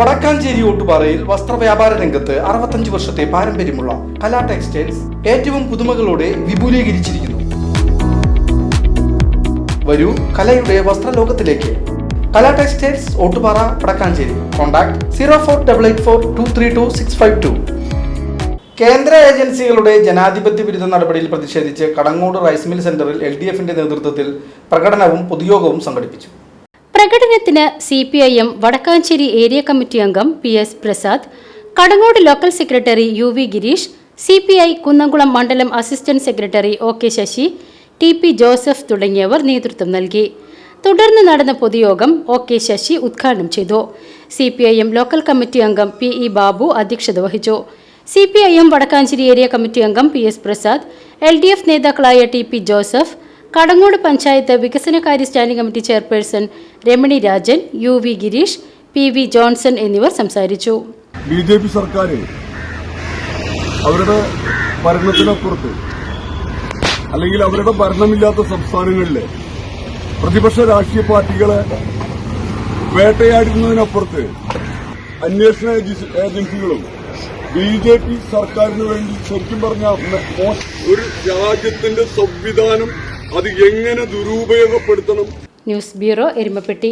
വടക്കാഞ്ചേരി ഓട്ടുപാറയിൽ വസ്ത്രവ്യാപാര രംഗത്ത് അറുപത്തഞ്ച് വർഷത്തെ പാരമ്പര്യമുള്ള കലാ ടെക്സ്റ്റൈൽസ് ഏറ്റവും പുതുമകളോടെ വിപുലീകരിച്ചിരിക്കുന്നു. വരൂ കലയുടെ വസ്ത്രലോകത്തിലേക്ക്. Kala textiles Ottupara Vadakkanchery. Contact zero four double eight four two three two six five two. കേന്ദ്ര ഏജൻസികളുടെ ജനാധിപത്യ വിരുദ്ധ നടപടിയിൽ പ്രതിഷേധിച്ച് കടങ്ങോട് റൈസ് മിൽ സെന്ററിൽ എൽ ഡി എഫിന്റെ നേതൃത്വത്തിൽ പ്രകടനവും പൊതുയോഗവും സംഘടിപ്പിച്ചു. പ്രകടനത്തിന് C P I M Vadakkanchery area committee അംഗം P S Prasad Kadangode local secretary U V Girish C P I Kunnamkulam മണ്ഡലം assistant secretary O K Sasi T P Joseph തുടങ്ങിയവർ നേതൃത്വം നൽകി. തുടർന്ന് നടന്ന പൊതുയോഗം ഒ കെ ശശി ഉദ്ഘാടനം ചെയ്തു. C P I M local committee അംഗം പി ഇ ബാബു അധ്യക്ഷത വഹിച്ചു. C P I M Vadakkanchery area committee അംഗം P S Prasad L D F നേതാക്കളായ T P Joseph Kadangode panchayat വികസനകാര്യ standing committee chairperson Ramani Rajan U V Gireesh P V Johnson എന്നിവർ സംസാരിച്ചു. B J P സർക്കാർ അവരുടെ ഭരണത്തിനപ്പുറത്ത് അല്ലെങ്കിൽ അവരുടെ ഭരണമില്ലാത്ത സംസ്ഥാനങ്ങളിൽ പ്രതിപക്ഷ രാഷ്ട്രീയ പാർട്ടികളെ വേട്ടയാടുന്നതിനപ്പുറത്ത് അന്വേഷണ ഏജൻസി- ഏജൻസികളും ബി ജെ പി സർക്കാരിന് വേണ്ടി ശരിക്കും പറഞ്ഞ ഒരു രാജ്യത്തിന്റെ സംവിധാനം അത് എങ്ങനെ ദുരുപയോഗപ്പെടുത്തണം? News bureau Erumapetty.